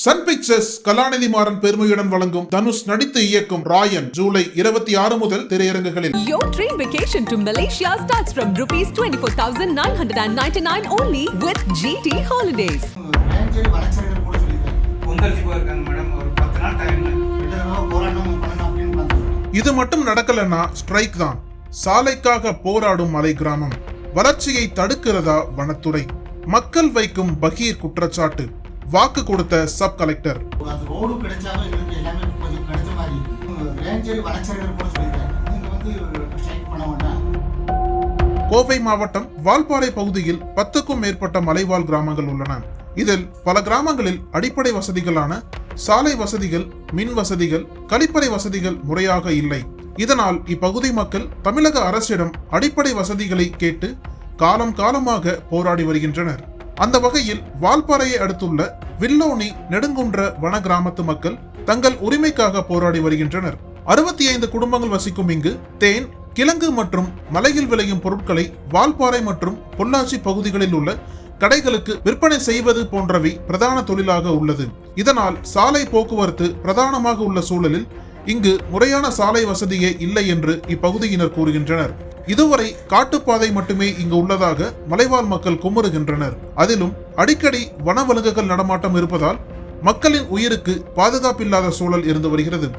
Sun pictures கலாநிதி மாறன் பெருமையுடன் வழங்கும் தனுஷ் நடித்து இயக்கும் ராயன் ஜூலை இருபத்தி ஆறு முதல் திரையரங்குகளில் Your dream vacation to Malaysia starts from rupees 24,999 only with GT Holidays. இது மட்டும் நடக்கலன்னா ஸ்ட்ரைக் தான். சாலைக்காக போராடும் மலை கிராமம். வளர்ச்சியை தடுக்கிறதா வனத்துறை. மக்கள் வைக்கும் பகீர் குற்றச்சாட்டு. வாக்கு கொடுத்த சப் கலெக்டர். கோவை மாவட்டம் வால்பாறை பகுதியில் பத்துக்கும் மேற்பட்ட மலைவாழ் கிராமங்கள் உள்ளன. இதில் பல கிராமங்களில் அடிப்படை வசதிகளான சாலை வசதிகள் மின் வசதிகள் கழிப்பறை வசதிகள் முறையாக இல்லை. இதனால் இப்பகுதி மக்கள் தமிழக அரசிடம் அடிப்படை வசதிகளை கேட்டு காலம் காலமாக போராடி வருகின்றனர். அந்த வகையில் வால்பாறையை அடுத்துள்ள வில்லோனி நெடுங்குன்ற வன கிராமத்து மக்கள் தங்கள் உரிமைக்காக போராடி வருகின்றனர். அறுபத்தி ஐந்து குடும்பங்கள் வசிக்கும் இங்கு தேன் கிழங்கு மற்றும் மலையில் விளையும் பொருட்களை வால்பாறை மற்றும் பொள்ளாச்சி பகுதிகளில் உள்ள கடைகளுக்கு விற்பனை செய்வது போன்றவை பிரதான தொழிலாக உள்ளது. இதனால் சாலை போக்குவரத்து பிரதானமாக உள்ள சூழலில் இங்கு முறையான சாலை வசதியே இல்லை என்று இப்பகுதியினர் கூறுகின்றனர். இதுவரை காட்டுப்பாதை மட்டுமே இங்கு உள்ளதாக மலைவாழ் மக்கள் குமுறுகின்றனர். அதிலும் அடிக்கடி வனவிலங்குகள் நடமாட்டம் இருப்பதால் மக்களின் உயிருக்கு பாதுகாப்பில்லாத சூழல் இருந்து வருகிறது.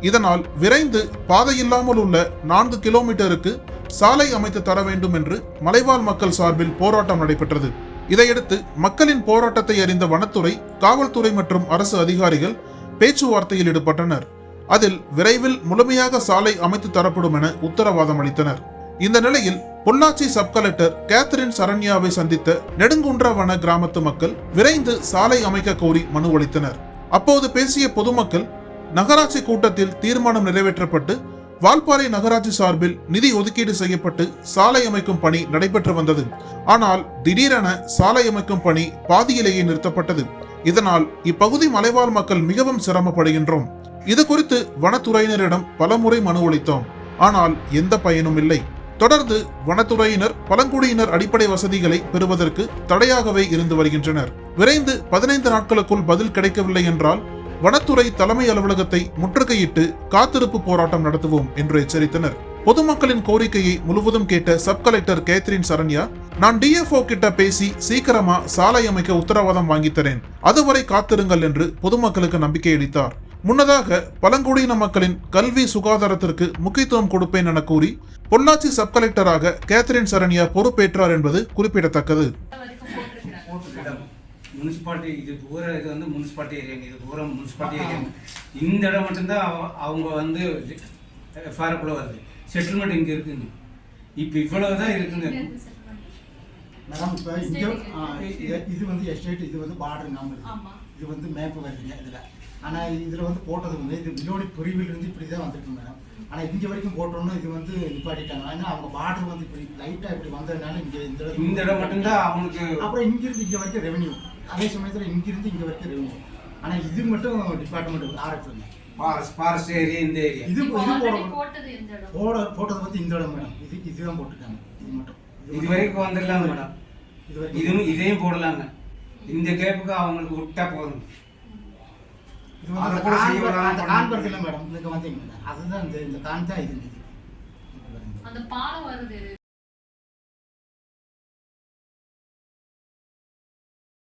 இதனால் விரைந்து பாதையில்லாமல் உள்ள நான்கு கிலோமீட்டருக்கு சாலை அமைத்து தர வேண்டும் என்று மலைவாழ் மக்கள் சார்பில் போராட்டம் நடைபெற்றது. இதையடுத்து மக்களின் போராட்டத்தை அறிந்த வனத்துறை காவல்துறை மற்றும் அரசு அதிகாரிகள் பேச்சுவார்த்தையில் ஈடுபட்டனர். அதில் விரைவில் முழுமையாக சாலை அமைத்து தரப்படும் என உத்தரவாதம் அளித்தனர். இந்த நிலையில் பொள்ளாச்சி சப் கலெக்டர் கேத்தரின் சரண்யாவை சந்தித்த நெடுங்குன்ற வன கிராமத்து மக்கள் விரைந்து சாலை அமைக்க கோரி மனு அளித்தனர். அப்போது பேசிய பொதுமக்கள் நகராட்சி கூட்டத்தில் தீர்மானம் நிறைவேற்றப்பட்டு வால்பாறை நகராட்சி சார்பில் நிதி ஒதுக்கீடு செய்யப்பட்டு சாலை அமைக்கும் பணி நடைபெற்று வந்தது. ஆனால் திடீரென சாலை அமைக்கும் பணி பாதியிலேயே நிறுத்தப்பட்டது. இதனால் இப்பகுதி மலைவாழ் மக்கள் மிகவும் சிரமப்படுகின்றோம். இது குறித்து வனத்துறையினரிடம் பலமுறை மனு அளித்தோம் ஆனால் எந்த பயனும் இல்லை. தொடர்ந்து வனத்துறையினர் பழங்குடியினர் அடிப்படை வசதிகளை பெறுவதற்கு தடையாகவே இருந்து வருகின்றனர். விரைந்து பதினைந்து நாட்களுக்குள் பதில் கிடைக்கவில்லை என்றால் வனத்துறை தலைமை அலுவலகத்தை முற்றுகையிட்டு காத்திருப்பு போராட்டம் நடத்துவோம் என்று எச்சரித்தனர். பொதுமக்களின் கோரிக்கையை முழுவதும் கேட்ட சப் கலெக்டர் கேத்ரின் சரண்யா நான் டிஎஃப்ஓ கிட்ட பேசி சீக்கிரமா சாலை அமைக்க உத்தரவாதம் வாங்கித்தரேன் அதுவரை காத்திருங்கள் என்று பொதுமக்களுக்கு நம்பிக்கை அளித்தார். முன்னதாக பழங்குடியின மக்களின் கல்வி சுகாதாரத்திற்கு முக்கியத்துவம் கொடுப்பேன் என கூறி பொள்ளாச்சி சப் கலெக்டராக கேத்ரின் சரண்யா பொறுப்பேற்றார் என்பது குறிப்பிடத்தக்கது. முனிசிபாலிட்டி இது பூரா இது வந்து முனிசிபாலிட்டி ஏரியாங்க இது பூரா முனிசிபாலிட்டி ஏரியாங்க இந்த இடம் மட்டும்தான் அவ- அவங்க வந்து எஃப்ஆர்க்குள்ள வருது. செட்டில்மெண்ட் இங்கே இருக்குங்க. இப்போ இவ்வளவு தான் இருக்குங்க. மேடம் இப்போ இங்கே இது வந்து எஸ்டேட் இது வந்து பார்டர் நாம ஆமா. இது வந்து மேப்பு வருதுங்க இதில். ஆனால் இதில் வந்து போட்டது வந்து இது வில்லோடி பிரிவிலிருந்து இப்படி தான் வந்திருக்கு மேடம். ஆனால் இங்கே வரைக்கும் போட்டோம்னா இது வந்து நிப்பாட்டிட்டாங்க. ஆனால் அவங்க பார்டர் வந்து இப்படி லைட்டாக இப்படி வந்ததுனால இங்கே இந்த இந்த இடம் மட்டும்தான் அவங்களுக்கு அப்புறம் இங்கிருந்து இங்கே வரைக்கும் ரெவென்யூ அதே சமயத்தில் இங்கிருந்து இங்கே வரைக்கும் ரெவென்யூ ஆனால் இது மட்டும் department RF forest forest area இந்த ஏரியா இது இது போட்டது? போட போட்டது வந்து இந்த இடம் மேடம். இது இதுதான் போட்டிருக்காங்க. இது மட்டும். இது வரைக்கும் வந்துடலாங்க மேடம் இது வரைக்கும் இதுவும் இதையும் போடலாங்க. இந்த கேப்புக்கு அவங்களுக்கு விட்டா போதும். அந்த கூட கான் செய்யலாம். அந்த கான் படத்துல மேடம் இங்க வந்தீங்க அதுதான் இந்த கான் தான் இது இது. அந்த பாலம் வருது